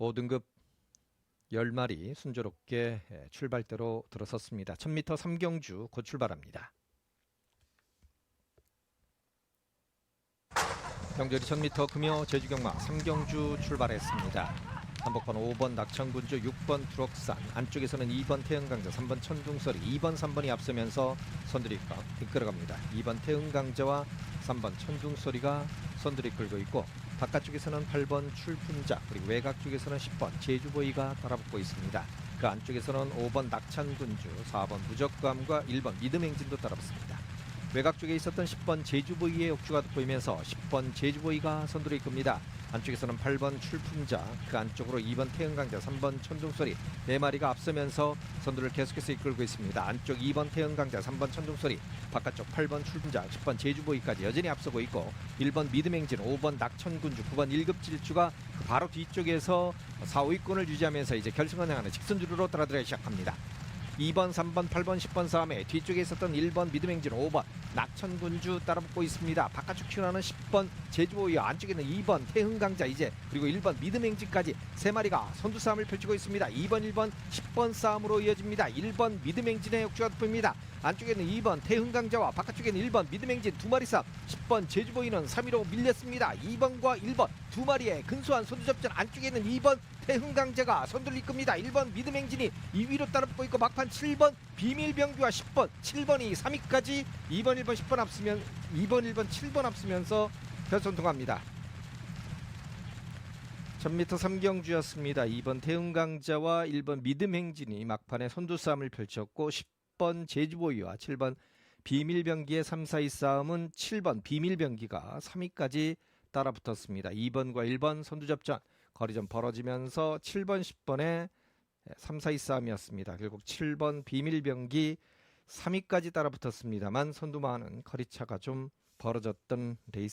5등급 10마리 순조롭게 예, 출발대로 들어섰습니다. 1000m 3경주 곧 출발합니다. 경절이 1000m 금요 제주경마 3경주 출발했습니다. 한복판 5번 낙천군주 6번 트럭산 안쪽에서는 2번 태흥강자 3번 천둥소리 2번 3번이 앞서면서 선두리 꽉 이끌어갑니다. 2번 태흥강자와 3번 천둥소리가 선두리 끌고 있고 바깥쪽에서는 8번 출품자 그리고 외곽 쪽에서는 10번 제주보이가 따라붙고 있습니다. 그 안쪽에서는 5번 낙천군주 4번 무적감과 1번 믿음행진도 따라붙습니다. 외곽 쪽에 있었던 10번 제주보이의 역주가 돋보이면서 10번 제주보이가 선두를 이끕니다. 안쪽에서는 8번 출품자, 그 안쪽으로 2번 태흥강자, 3번 천둥소리 네 마리가 앞서면서 선두를 계속해서 이끌고 있습니다. 안쪽 2번 태흥강자, 3번 천둥소리, 바깥쪽 8번 출품자, 10번 제주보이까지 여전히 앞서고 있고 1번 믿음행진, 5번 낙천군주, 9번 1급 질주가 그 바로 뒤쪽에서 4, 5위권을 유지하면서 이제 결승을 향하는 직선주로로 따라들어야 시작합니다. 2번, 3번, 8번, 10번 싸움에 뒤쪽에 있었던 1번 믿음행진 5번 낙천군주 따라붙고 있습니다. 바깥쪽 튀어나오는 10번 제주보이 안쪽에 는 2번 태흥강자 이제 그리고 1번 믿음행진까지 세 마리가 선두 싸움을 펼치고 있습니다. 2번, 1번, 10번 싸움으로 이어집니다. 1번 믿음행진의 역주가 돋보입니다. 안쪽에는 2번 태흥강자와 바깥쪽에는 1번 믿음행진 두 마리 싸움 10번 제주보이는 3위로 밀렸습니다. 2번과 1번 두 마리의 근소한 선두접전 안쪽에는 2번 태흥강자가 선두를 이끕니다. 1번 믿음행진이 2위로 따라붙고 있고 막판 7번 비밀병규와 10번 7번이 3위까지 2번 1번 10번 앞서면 2번 1번 7번 앞서면서 결선 통합니다. 1000m 3경주였습니다. 2번 태흥강자와 1번 믿음행진이 막판에 선두 싸움을 펼쳤고 10 번 제주보이와 7번 비밀병기의 3, 4, 2 싸움은 7번 비밀병기가 3위까지 따라붙었습니다. 2번과 1번 선두접전 거리 좀 벌어지면서 7번 10번의 3, 4, 2 싸움이었습니다. 결국 7번 비밀병기 3위까지 따라붙었습니다만 선두만은 거리차가 좀 벌어졌던 레이스